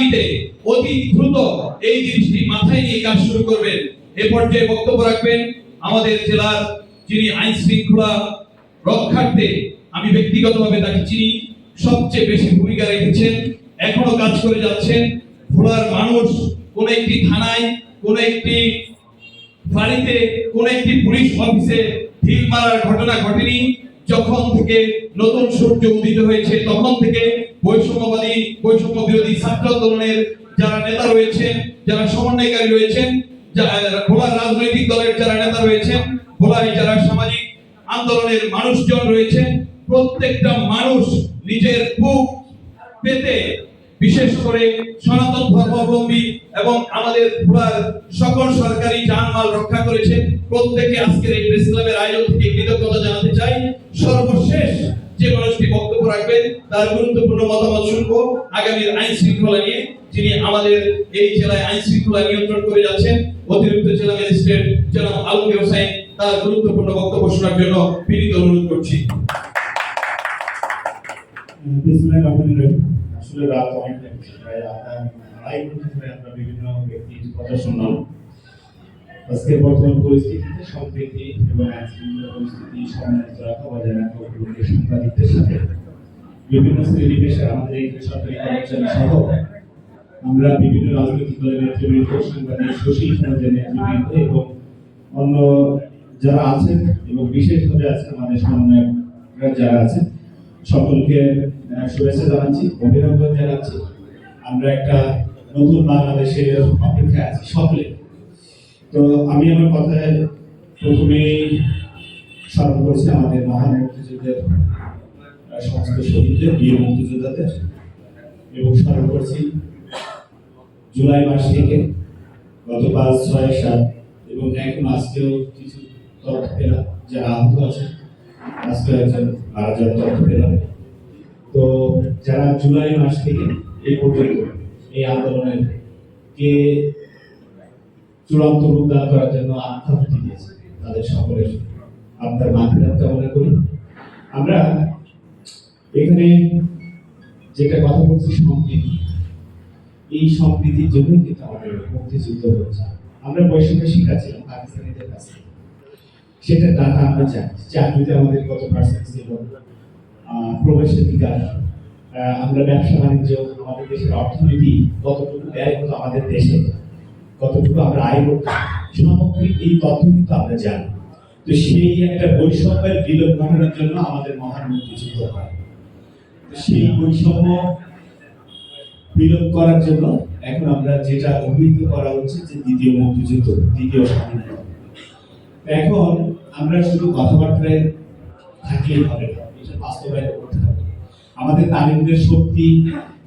আগামীতে অতি দ্রুত এই জিনিসটি মাথায় নিয়ে কাজ শুরু করবেন। এ পর্যায়ে বক্তব্য রাখবেন আমাদের জেলার যিনি আইন শৃঙ্খলা রক্ষার্থে আমি ব্যক্তিগতভাবে তাকে চিনি, সবচেয়ে বেশি ভূমিকা রেখেছেন, এখনও কাজ করে যাচ্ছেন। ভোলার মানুষ কোন একটি থানায়, কোন একটি বাড়িতে, কোন একটি পুলিশ অফিসে ঢিল মারার ঘটনা ঘটেনি। যখন থেকে নতুন সূর্য উদিত হয়েছে, তখন থেকে বৈষম্যবাদী বৈষম্য বিরোধী ছাত্র আন্দোলনের যারা নেতা রয়েছেন, যারা সমন্বয়কারী রয়েছেন ভোলার রাজনৈতিক দলের যারা নেতা রয়েছেন ভোলায় যারা সামাজিক আন্দোলনের মানুষজন রয়েছেন, প্রত্যেকটা মানুষ নিজের বুক পেতে বিশেষ করে সনাতন ধর্মাবলম্বী এবং আমাদের ভোলার সকল সরকারি যানমাল রক্ষা করেছে, প্রত্যেকে আজকের এই প্রেস ক্লাবের আয়োজন থেকে কৃতজ্ঞতা জানাতে চাই। সর্বশেষ যে মানুষটি বক্তব্য রাখবেন, তার গুরুত্বপূর্ণ মতামত শুনব। আগামীর আইন শৃঙ্খলা নিয়ে যিনি আমাদের এই জেলায় আইন শৃঙ্খলা নিয়ন্ত্রণ করে যাচ্ছেন, অতিরিক্ত জেলা ম্যাজিস্ট্রেট জনাব আলমগীর হোসেন তার গুরুত্বপূর্ণ বক্তব্য শোনার জন্য বিনীত অনুরোধ করছি। আসলে রাত অনেক প্রায় বিভিন্ন ব্যক্তির কথা শুনলাম। আজকের বর্তমান পরিস্থিতিতে সম্প্রীতি এবং আইনশৃঙ্খলা পরিস্থিতি সমন্বিত রাখা, বজায় রাখা উপলক্ষে সাংবাদিকদের সাথে বিভিন্ন শ্রেণি পেশা আমাদের এই সরকারি কর্মচারী সহ আমরা বিভিন্ন রাজনৈতিক দলের নেতৃবৃন্দ, সাংবাদিক সুশীল সমাজের নেতৃবৃন্দ এবং অন্য যারা আছেন এবং বিশেষভাবে আছে আমাদের সমন্বয়করা যারা আছেন, সকলকে শুভেচ্ছা জানাচ্ছি, অভিনন্দন জানাচ্ছি। আমরা একটা নতুন বাংলাদেশের অপেক্ষায় আছি সকলে। তো আমি আমার কথায় প্রথমেই স্মরণ করছি আমাদের মহান মুক্তিযুদ্ধের সমস্ত শহীদদের, বীর মুক্তিযোদ্ধাদের। এবং স্মরণ করছি জুলাই মাস থেকে গত পাঁচ, ছয়, সাত এবং এখন আজকেও কিছু তথ্য পেলাম, যারা আহত আছে আজকে একজন মারা যাওয়ার তথ্য তো যারা জুলাই মাস থেকে এই পর্যন্ত এই আন্দোলনের কে চূড়ান্ত রূপ দান করার জন্য আত্মাহুতি দিয়েছে তাদের সকলের আত্মার মাফিরাত কামনা করি। আমরা এখানে যেটা কথা বলছি সম্প্রীতি, এই সম্প্রীতির জন্যই কিন্তু আমাদের মুক্তিযুদ্ধ হচ্ছে। আমরা বৈষম্য শিখাচ্ছিলাম পাকিস্তানিদের কাছে সেটা ডাটা আমরা জানি চাকরিতে আমাদের কত পার্সেন্ট ছিল? প্রবেশাধিকার আমরা ব্যবসা বাণিজ্য, আমাদের দেশের অর্থনীতি কতটুকু ব্যয় হতো আমাদের দেশে? কতটুকু আমরা আয় করতাম সামগ্রিক এই তথ্য কিন্তু আমরা জানি। তো সেই একটা বৈষম্যের বিলোপ ঘটানোর জন্য আমাদের মহান হয় তো সেই বৈষম্য বিলোপ করার জন্য এখন আমরা যেটা অভিহিত করা হচ্ছে যে দ্বিতীয় মুক্তিযুদ্ধ, দ্বিতীয় স্বাধীনতা। এখন আমরা শুধু কথাবার্তায় থাকলেই হবে না, এটা বাস্তবায়ন করতে হবে। আমাদের তালিমদের শক্তি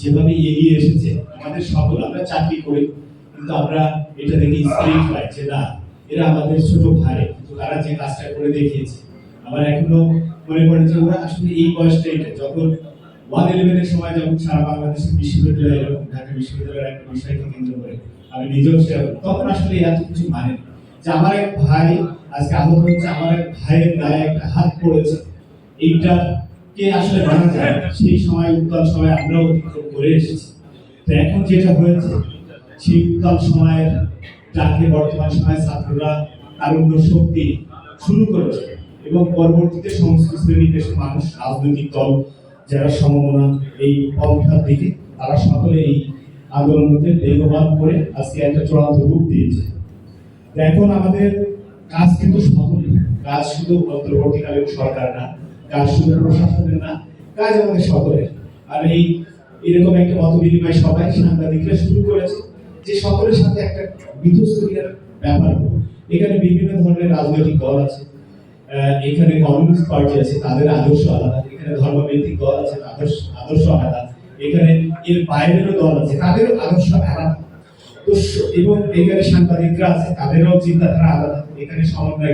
যেভাবে এগিয়ে এসেছে, আমাদের সকল আমরা চাকরি করি। কিন্তু আমরা এটা দেখে স্প্রিট পাই যে না, এরা আমাদের ছোট ভাই, কিন্তু তারা যে কাজটা করে দেখিয়েছে। আমার এখনও মনে পড়ে যে ওরা আসলে এই বয়সটা এটা। যখন ওয়ান ইলেভেনের সময় যখন সারা বাংলাদেশের বিশ্ববিদ্যালয় এরকম ঢাকা বিশ্ববিদ্যালয়ের একটা বিষয়কে কেন্দ্র করে, আমি নিজেও সেটা করি। তখন আসলে এত কিছু মানে যে আমার এক ভাই, আজকে আহত হচ্ছে, আমার এক ভাইয়ের গায়ে একটা হাত পড়েছে। এইটা কে আসলে মানা যায়। সেই সময় উত্তাল সময় আমরাও অতিক্রম করে এসেছি। তো এখন যেটা হয়েছে উত্তাল সময়ের, যাকে বর্তমান সময়ে ছাত্ররা তারুণ্য শক্তি শুরু করেছে এবং পরবর্তীতে সমস্ত শ্রেণি মানুষ রাজনৈতিক দল যারা সমমনা এই পন্থার দিকে, তারা সকলে এই আন্দোলনকে বেগবান করে আজকে একটা চূড়ান্ত রূপ দিয়েছে। এখন আমাদের কাজ কিন্তু সকলের কাজ শুধু অন্তর্বর্তীকালীন সরকার না, কাজ শুধু প্রশাসনের না, কাজ আমাদের সকলের। আর এই এরকম একটা মত বিনিময় সবাই সাংবাদিকরা শুরু করেছে। যে সকলের সাথে একটা মিথস্ক্রিয়ার ব্যাপার এখানে বিভিন্ন ধরনের রাজনৈতিক দল আছে এখানে কমিউনিস্ট পার্টি আছে, তাদের আদর্শ আলাদা, এখানে ধর্মভিত্তিক দল আছে, আদর্শ আদর্শ আলাদা, এখানে এর বাইরেরও দল আছে, তাদেরও আদর্শ আলাদা। এবং এখানে সাংবাদিকরা আছে, তাদেরও চিন্তাধারা আলাদা, এখানে সমন্বয়